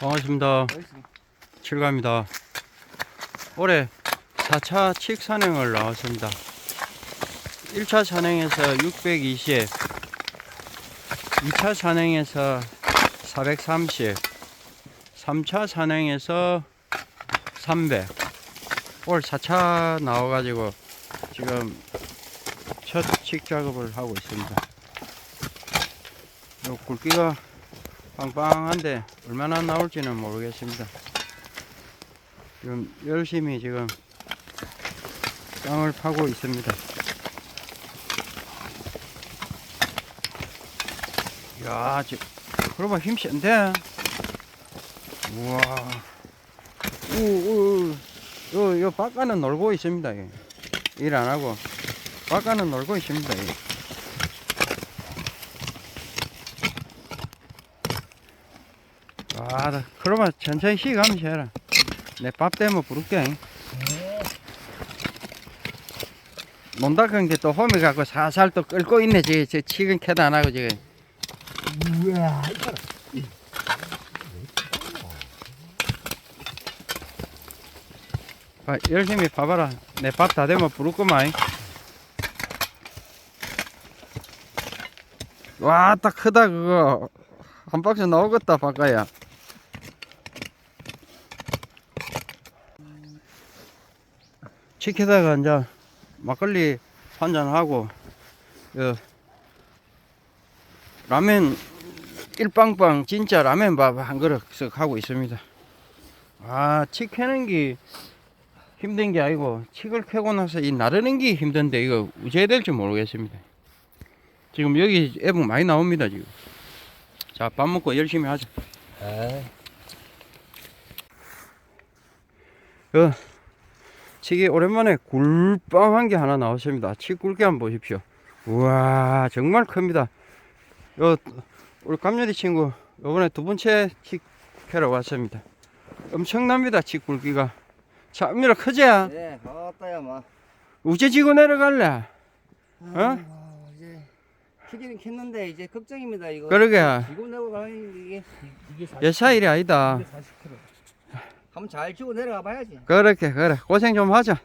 반갑습니다. 칠가입니다. 올해 4차 칙 산행을 나왔습니다. 1차 산행에서 620, 2차 산행에서 430, 3차 산행에서 300. 올 4차 나와가지고 지금 첫 칙 작업을 하고 있습니다. 요 굵기가 빵빵한데 얼마나 나올지는 모르겠습니다. 지금 열심히 지금 땅을 파고 있습니다. 야, 지 그러면 힘 센데. 우와. 우, 우, 우. 요, 요, 바깥은 놀고 있습니다. 일 안 하고. 바깥은 놀고 있습니다. 아, 나- 그러면 천천히 쉬가면서 해라. 내 밥 때문에 부를게. 논다 큰게 또 홈이 갖고 살살 또 끓고 있네. 지금 저 치근 캐도 안 하고 지금. 우와, 아, 열심히 봐봐라. 내 밥 다 되면 부를거만. 와, 딱 크다 그거. 한 박스 나오겠다 바까야. 치켜다가 이제 막걸리 한 잔 하고 그 라면 일빵빵 진짜 라면 밥 한 그릇 씩 하고 있습니다. 아, 치 캐는 게 힘든 게 아니고 칡을 캐고 나서 이 나르는 게 힘든데 이거 어찌해야 될지 모르겠습니다. 지금 여기 애분 많이 나옵니다 지금. 자 밥 먹고 열심히 하자. 그 칡이 오랜만에 굴빵한 게 하나 나왔습니다. 칡 굵게 한번 보십시오. 우와 정말 큽니다. 요 우리 감열이 친구 요번에 두 번째 칡 캐러 왔습니다. 엄청납니다 칡 굵기가. 자, 엄밀아 크지? 네, 아따야, 마. 우째 지고 내려갈래? 어? 아, 이제 키기는 켰는데 이제 걱정입니다 이거. 그러게. 지금 내고 가면 이게 이게 예사 일이 아니다. 한번 잘 치고 내려가 봐야지. 그렇게, 그래. 고생 좀 하자.